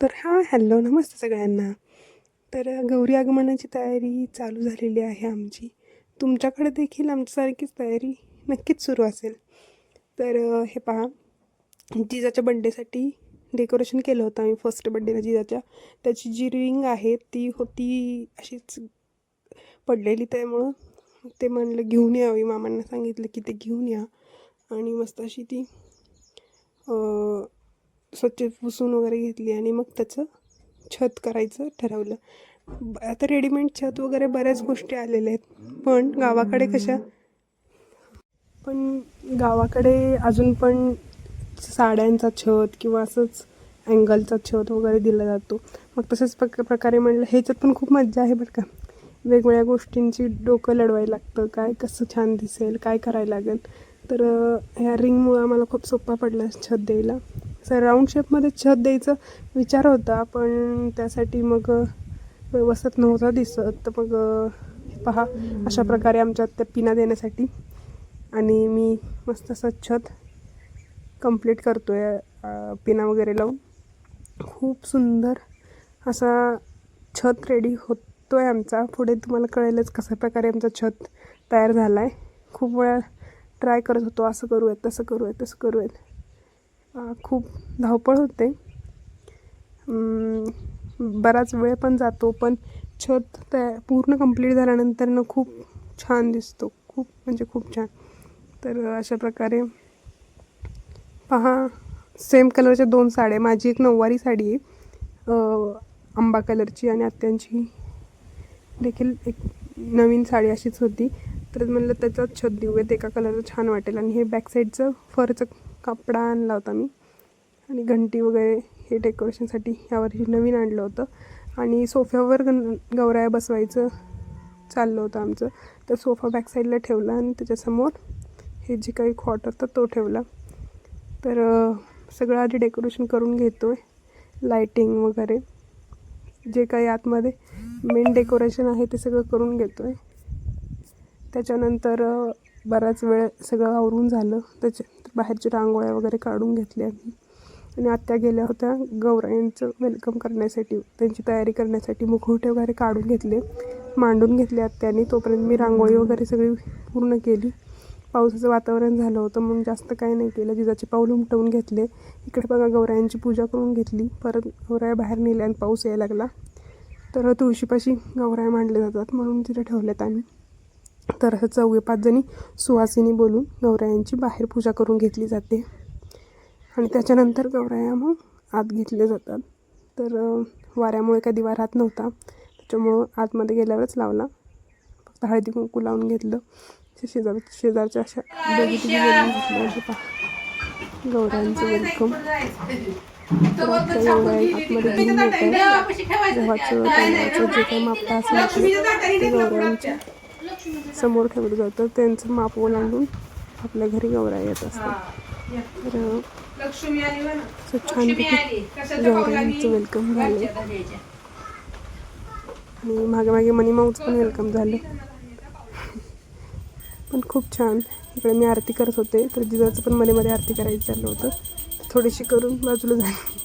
तर हां हॅलो नमस्ते सगळ्यांना. तर गौरी आगमनाची तयारी चालू झालेली आहे आमची. तुमच्याकडे देखील आमच्यासारखीच तयारी नक्कीच सुरू असेल. तर हे पहा जिजाच्या बड्डेसाठी डेकोरेशन केलं होतं आम्ही. फर्स्ट बड्डेला जिजाच्या. त्याची जी रिंग आहे ती होती अशीच पडलेली. त्यामुळं ते म्हणलं घेऊन यावी मामांना सांगितलं की ते घेऊन या. आणि मस्त अशी ती स्वच्छ पुसून वगैरे घेतली आणि मग त्याचं छत करायचं ठरवलं. ब- आता रेडीमेड छत वगैरे बऱ्याच गोष्टी आलेल्या आहेत. पण गावाकडे कशा? पण गावाकडे अजून पण साड्यांचा छत किंवा असंच अँगलचा छत वगैरे दिला जातो. मग तसेच प्रक प्रकारे म्हणलं ह्याच्यात पण खूप मज्जा आहे बरं का. वेगवेगळ्या गोष्टींची डोकं लढवायला लागतं. काय कसं छान दिसेल काय करायला लागेल. तर ह्या रिंगमुळं आम्हाला खूप सोपा पडला छत द्यायला. सर राऊंड शेपमध्ये छत द्यायचा विचार होता पण त्यासाठी मग व्यवस्थित नव्हता दिसत. तर मग पहा अशा प्रकारे आमच्यात त्या पिना देण्यासाठी. आणि मी मस्त असं छत कंप्लीट करतो आहे पिना वगैरे लावून. खूप सुंदर असा छत रेडी होतो आहे आमचा. पुढे तुम्हाला कळेलच कशा प्रकारे आमचा छत तयार झाला आहे खूप वेळा ट्राय करत होतो असं करूयात तसं करूयात तसं करूयात. खूप धावपळ होते. बराच वेळ पण जातो पण छत तया पूर्ण कंप्लीट झाल्यानंतर ना खूप छान दिसतो. खूप म्हणजे खूप छान. तर अशा प्रकारे पहा सेम कलरच्या दोन साड्या. माझी एक नऊवारी साडी आहे आंबा कलरची आणि आत्यांची. देखील एक नवीन साडी अशीच होती. तर म्हणलं त्याचाच छत देऊयात एका कलरचं छान वाटेल. आणि हे बॅक साईडचं फरचं कपडा आणला होता मी. आणि घंटी वगैरे हे डेकोरेशनसाठी यावर्षी नवीन आणलं होतं. आणि सोफ्यावर गण गौराया बसवायचं चाललं होतं आमचं. तर सोफा बॅक साईडला ठेवला आणि त्याच्यासमोर हे जे काही खॉट होतं तो ठेवला. तर सगळं आधी डेकोरेशन करून घेतो आहे लाईटिंग वगैरे. जे काही आतमध्ये मेन डेकोरेशन आहे ते सगळं करून घेतो आहे त्याच्यानंतर बराच वेळ सगळं आवरून झालं. त्याच्या बाहेरच्या रांगोळ्या वगैरे काढून घेतल्या आम्ही. आणि आत्या गेल्या होत्या. गौरायांचं वेलकम करण्यासाठी त्यांची तयारी करण्यासाठी मुखवटे वगैरे काढून घेतले. मांडून घेतले आत्याने. तोपर्यंत मी रांगोळी वगैरे सगळी पूर्ण केली. पावसाचं वातावरण झालं होतं. म्हणून जास्त काही नाही केलं. जिजाचे पाऊल उमटवून घेतले. इकडे बघा गौरायांची पूजा करून घेतली. परत गौराया बाहेर नेल्या आणि पाऊस यायला लागला. तर तुळशीपाशी गौराया मांडले जातात म्हणून तिथे ठेवल्यात आम्ही. तर असं चौघे पाच जणी सुवासिनी बोलून गौरायांची बाहेर पूजा करून घेतली जाते. आणि त्याच्यानंतर गौराया मग आत घेतले जातात. तर वाऱ्यामुळे काही दिवा राहत नव्हता. त्याच्यामुळं आतमध्ये गेल्यावरच लावला. फक्त हळदी कुंकू लावून घेतलं. शेजार शेजारच्या अशा दोघी पहा. गौरायांचं वेलकम आतमध्ये घेऊन गव्हाचं तांदळाचं जे काही मापटा असेल ते गौरायांच्या समोर ठेवलं जातं. त्यांचं माप ओलांडून आपल्या घरी गौराया येत असतात. तर. असं लक्ष्मी छानपैकी? वेलकम झालं. आणि मागे मागे मनी माऊचं पण वेलकम झालं. पण खूप छान. इकडे मी आरती करत होते. तर जिजाचं पण मध्ये मध्ये आरती करायचं चाललं होतं. थोडीशी करून बाजूला झाली.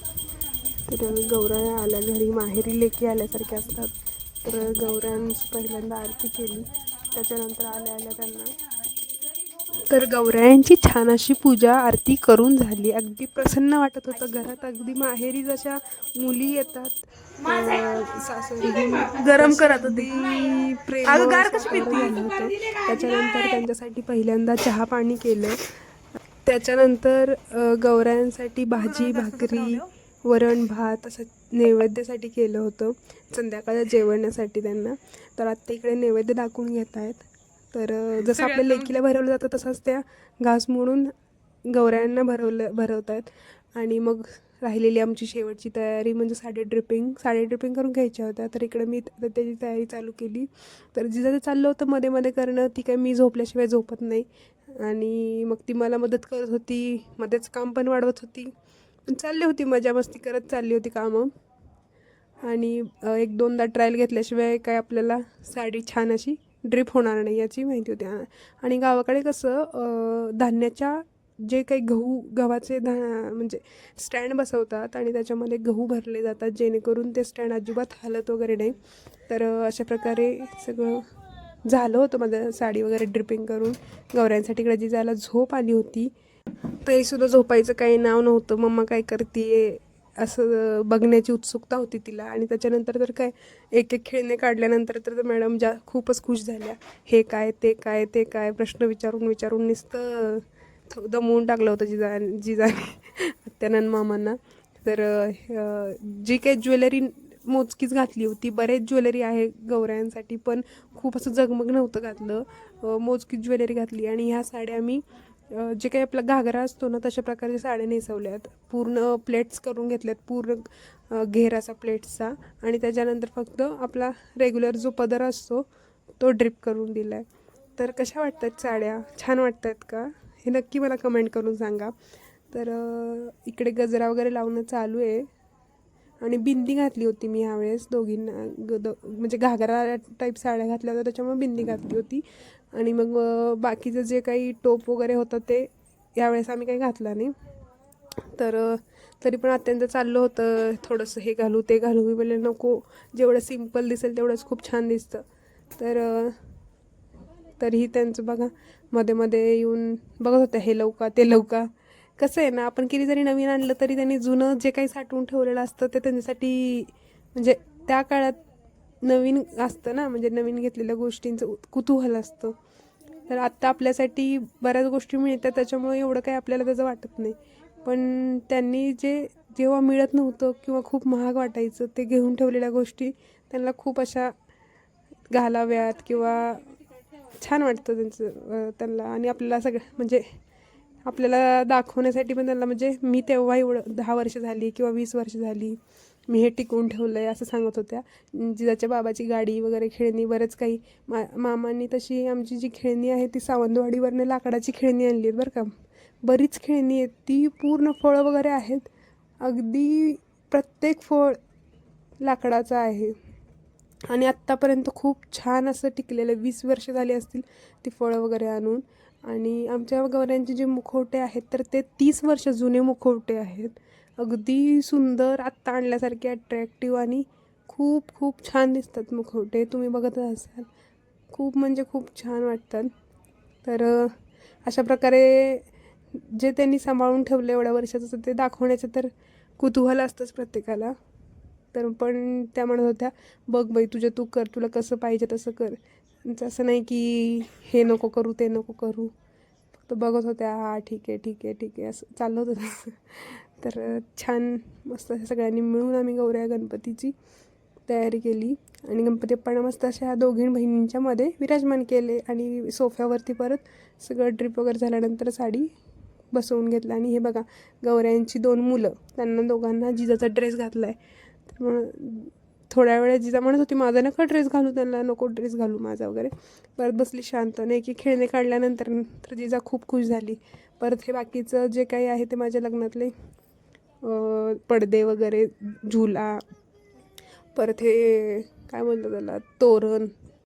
तर गौराया आल्या घरी. माहेरी लेकी आल्यासारख्या असतात. तर गौरायांची पहिल्यांदा आरती केली. त्याच्यानंतर आल्या आल्या त्यांना. तर गौरायांची छान अशी पूजा आरती करून झाली. अगदी प्रसन्न वाटत होतं घरात. अगदी माहेरी जशा मुली येतात सासरी गरम करत होती. प्रेम होतं. त्याच्यानंतर त्यांच्यासाठी पहिल्यांदा चहा पाणी केलं. त्याच्यानंतर गौरायांसाठी भाजी भाकरी वरण भात असं नैवेद्यासाठी केलं होतं. संध्याकाळच्या जेवणासाठी त्यांना. तर आत्ता इकडे नैवेद्य दाखवून घेत आहेत तर जसं आपल्या लेकीला भरवलं जातं तसंच त्या घास म्हणून गौरायांना भरवलं भरवत आहेत आणि मग राहिलेली आमची शेवटची तयारी म्हणजे साडी ड्रिपिंग साडी ड्रिपिंग करून घ्यायच्या होत्या. तर इकडे मी त्याची तयारी चालू केली. तर जिथं ते चाललं होतं मध्ये मध्ये करणं ती काय मी झोपल्याशिवाय झोपत नाही. आणि मग ती मला मदत करत होती. मध्येच काम पण वाढवत होती. चालली होती मजा मस्ती करत चालली होती कामं. आणि एक दोनदा ट्रायल घेतल्याशिवाय काय आपल्याला साडी छान अशी ड्रिप होणार नाही याची माहिती होती. आणि गावाकडे कसं धान्याच्या जे काही गहू गव्हाचे धा म्हणजे स्टँड बसवतात आणि त्याच्यामध्ये गहू भरले जातात जेणेकरून ते स्टँड अजिबात हालत वगैरे नाही. तर अशा प्रकारे सगळं झालं होतं माझं साडी वगैरे ड्रिपिंग करून. गौऱ्यांसाठी इकडे जायला झोप आली होती. तरीसुद्धा झोपायचं काही नाव नव्हतं. मम्मा काय करते असं बघण्याची उत्सुकता होती तिला. आणि त्याच्यानंतर तर काय एक एक खेळणे काढल्यानंतर तर मॅडम ज्या खूपच खुश झाल्या. हे काय ते काय ते काय प्रश्न विचारून विचारून नुसतं दमवून टाकलं होतं जिजा जिजाने आत्यानंद मामांना. तर जी काही ज्वेलरी मोजकीच घातली होती बरेच ज्वेलरी आहे गौऱ्यांसाठी पण खूप असं जगमग नव्हतं घातलं. मोजकीच ज्वेलरी घातली. आणि ह्या साड्या मी जे काही आपला घागरा असतो ना तशा प्रकारच्या साड्या नेसवल्यात. पूर्ण प्लेट्स करून घेतल्यात पूर्ण घेराचा घेर असा प्लेट्सचा. आणि त्याच्यानंतर फक्त आपला रेग्युलर जो पदर असतो तो ड्रिप करून दिला आहे तर कशा वाटतात साड्या? छान वाटतात का? हे नक्की मला कमेंट करून सांगा. तर इकडे गजरा वगैरे लावणं चालू आहे. आणि बिंदी घातली होती मी ह्यावेळेस दोघींना ग द म्हणजे घागरा टाईप साड्या घातल्या होत्या त्याच्यामुळे बिंदी घातली होती. आणि मग बाकीचं जे काही टोप वगैरे होतं ते यावेळेस आम्ही काही घातलं नाही. तर तरी पण अत्यंत चाललं होतं थोडंसं हे घालू ते घालू. मी बोलले नको जेवढं सिंपल दिसेल तेवढंच खूप छान दिसतं. तर तरीही त्यांचं बघा मध्ये मध्ये येऊन बघत होत्या हे लवका ते लवका. कसं आहे ना आपण किती जरी नवीन आणलं तरी त्यांनी जुनं जे काही साठवून ठेवलेलं असतं ते त्यांच्यासाठी म्हणजे त्या काळात नवीन असतं ना म्हणजे नवीन घेतलेल्या गोष्टींचं उत- कुतूहल असतं. तर आत्ता आपल्यासाठी बऱ्याच गोष्टी मिळतात त्याच्यामुळे एवढं काही आपल्याला त्याचं वाटत नाही. पण त्यांनी जे जेव्हा मिळत नव्हतं किंवा खूप महाग वाटायचं ते घेऊन ठेवलेल्या गोष्टी त्यांना खूप अशा घालाव्यात किंवा छान वाटतं त्यांचं त्यांना आणि आपल्याला सगळं म्हणजे आपल्याला दाखवण्यासाठी पण त्यांना म्हणजे मी तेव्हा एवढं दहा वर्ष झाली किंवा वीस वर्ष झाली मी हे टिकवून ठेवलं आहे असं सांगत होत्या. जिजाच्या बाबाची गाडी वगैरे खेळणी बरंच काही मा मामांनी तशी आमची जी खेळणी आहे ती सावंतवाडीवरनं लाकडाची खेळणी आणली आहेत बरं का. बरीच खेळणी आहेत ती पूर्ण फळं वगैरे आहेत. अगदी प्रत्येक फळ लाकडाचं आहे. आणि आत्तापर्यंत खूप छान असं टिकलेलं वीस वर्ष झाली असतील ती फळं वगैरे आणून. आणि आमच्या गवऱ्यांचे जे मुखवटे आहेत तर ते तीस वर्ष जुने मुखवटे आहेत. अगदी सुंदर आत्ता आणल्यासारखे अट्रॅक्टिव्ह आणि खूप खूप छान दिसतात मुखवटे. तुम्ही बघतच असाल. खूप म्हणजे खूप छान वाटतात. तर अशा प्रकारे जे त्यांनी सांभाळून ठेवलं एवढ्या वर्षाचं ते दाखवण्याचं तर कुतूहल असतंच प्रत्येकाला. तर पण त्या म्हणत होत्या बघ बाई तुझ्या तू कर तुला कसं पाहिजे तसं कर. जसं नाही की हे नको करू ते नको करू. फक्त बघत होत्या हा ठीक आहे ठीक आहे ठीक आहे असं चाललं होतं तसं. तर छान मस्त अशा सगळ्यांनी मिळून आम्ही गौऱ्या गणपतीची तयारी केली. आणि गणपती मस्त अशा दोघी बहिणींच्यामध्ये विराजमान केले आणि सोफ्यावरती परत सगळं ट्रिप वगैरे झाल्यानंतर साडी बसवून घेतलं. आणि हे बघा गौऱ्यांची दोन मुलं त्यांना दोघांना जिजाचा ड्रेस घातला आहे तर मग थोड्या वेळा जिजा म्हणत होती माझा नका ड्रेस घालू त्यांना नको ड्रेस घालू माझा वगैरे. परत बसली शांत. नाही की खेळणे काढल्यानंतर तर जिजा खूप खुश झाली. परत हे बाकीचं जे काही आहे ते माझ्या लग्नातले पडदे वगैरे झुला. परत हे काय म्हणतात त्याला तोरण.